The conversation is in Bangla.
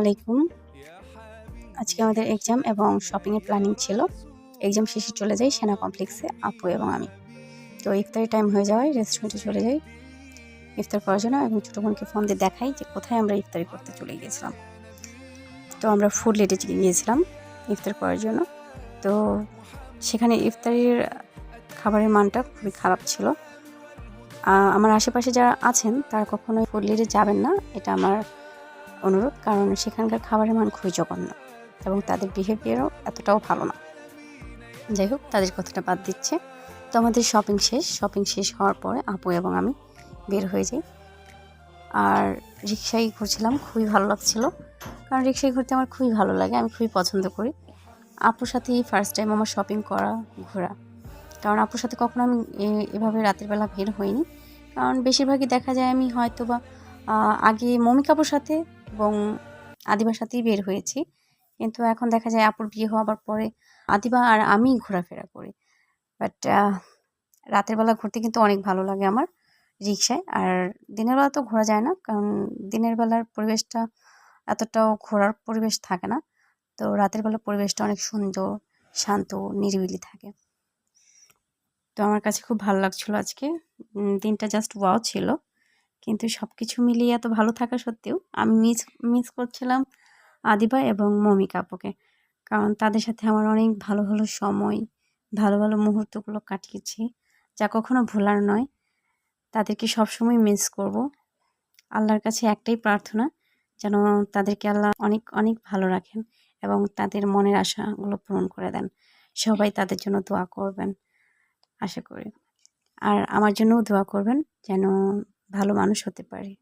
আলাইকুম। আজকে আমাদের এক্সাম এবং শপিংয়ের প্ল্যানিং ছিল। এক্সাম শেষে চলে যাই, সেনা কমপ্লেক্সে আপু এবং আমি। তো ইফতারি টাইম হয়ে যাওয়ায় রেস্টুরেন্টে চলে যাই। ইফতার করার জন্য এবং ছোটো বোনকে ফোন দিয়ে দেখাই যে কোথায় আমরা ইফতারি করতে চলে গিয়েছিলাম। তো আমরা ফুড লেটে গিয়েছিলাম ইফতার করার জন্য। তো সেখানে ইফতারির খাবারের মানটা খুবই খারাপ ছিল। আমার আশেপাশে যারা আছেন, তারা কখনোই ফুড লেটে যাবেন না। এটা আমার অনুরোধ, কারণ সেখানকার খাবারের মান খুবই জঘন্য এবং তাদের বিহেভিয়ারও এতটাও ভালো না। যাই হোক, তাদের কথাটা বাদ দিচ্ছে। তো আমাদের শপিং শেষ। শপিং শেষ হওয়ার পরে আপু এবং আমি বের হয়ে যাই। আর রিক্সায় ঘুরছিলাম, খুবই ভালো লাগছিল। কারণ রিক্সায় ঘুরতে আমার খুবই ভালো লাগে, আমি খুবই পছন্দ করি। আপুর সাথে ফার্স্ট টাইম আমার শপিং করা, ঘোরা। কারণ আপুর সাথে কখনো আমি এভাবে রাতের বেলা বের হইনি। কারণ বেশিরভাগই দেখা যায় আমি হয়তো বা আগে মমি কাপুর সাথে এবং আদিবার সাথেই বের হয়েছি। কিন্তু এখন দেখা যায় আপুর বিয়ে হওয়ার পরে আদিবা আর আমি ঘোরাফেরা করি। বাট রাতের বেলা ঘুরতে কিন্তু অনেক ভালো লাগে আমার রিক্সায় আর দিনের বেলা তো ঘোরা যায় না, কারণ দিনের বেলার পরিবেশটা এতটাও ঘোরার পরিবেশ থাকে না। তো রাতের বেলা পরিবেশটা অনেক সুন্দর, শান্ত, নিরিবিলি থাকে। তো আমার কাছে খুব ভালো লাগছিল আজকে। দিনটা জাস্ট ওয়াও ছিল। কিন্তু সব কিছু মিলিয়ে এত ভালো থাকা সত্ত্বেও আমি মিস মিস করছিলাম আদিবা এবং মমিকা আপুকে। কারণ তাদের সাথে আমার অনেক ভালো ভালো সময়, ভালো ভালো মুহূর্তগুলো কাটিয়েছি, যা কখনো ভোলার নয়। তাদেরকে সবসময় মিস করব। আল্লাহর কাছে একটাই প্রার্থনা, যেন তাদেরকে আল্লাহ অনেক অনেক ভালো রাখেন এবং তাদের মনের আশাগুলো পূরণ করে দেন। সবাই তাদের জন্য দোয়া করবেন, আশা করি। আর আমার জন্যও দোয়া করবেন, যেন ভালো মানুষ হতে পারি।